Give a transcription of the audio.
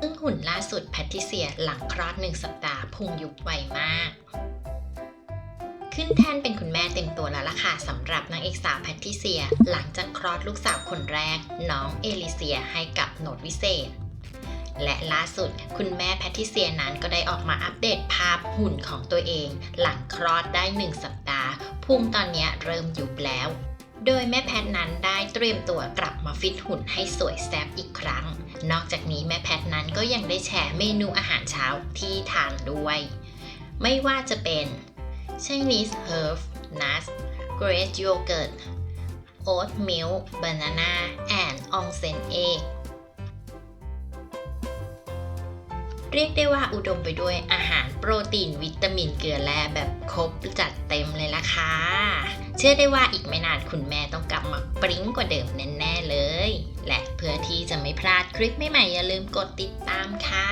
ซึ่งหุ่นล่าสุดแพทิเซียหลังคลอดหนึ่งสัปดาห์พุงยุบไวมาก ขึ้นแท่นเป็นคุณแม่เต็มตัวแล้วล่ะค่ะสำหรับนางเอกสาวแพทิเซีย หลังจากคลอดลูกสาวคนแรก น้องเอลิเซียให้กับโหนดวิเศษและล่าสุดคุณแม่แพทิเซียนั้นก็ได้ออกมาอัปเดตภาพหุ่นของตัวเอง หลังคลอดได้ 1 สัปดาห์พุงตอนนี้เริ่มยุบแล้ว โดยแม่แพทนั้นได้เตรียมตัวกลับมาฟิตหุ่นให้สวยแซ่บอีกครั้ง นอกจากนี้ ยังได้แชร์เมนูอาหารเช้าที่ทานด้วย ไม่ว่าจะเป็น Chinese herb nuts Great yogurt oat milk banana and onsen egg เรียกได้ว่าอุดมไปด้วยอาหารโปรตีนวิตามินเกลือแร่แบบครบจัดเต็มเลยล่ะค่ะ เชื่อได้ว่าอีกไม่นานคุณแม่ต้องกลับมาปริ้งกว่าเดิมแน่ๆเลย และ จะไม่พลาดคลิปใหม่ๆอย่าลืมกดติดตามค่ะ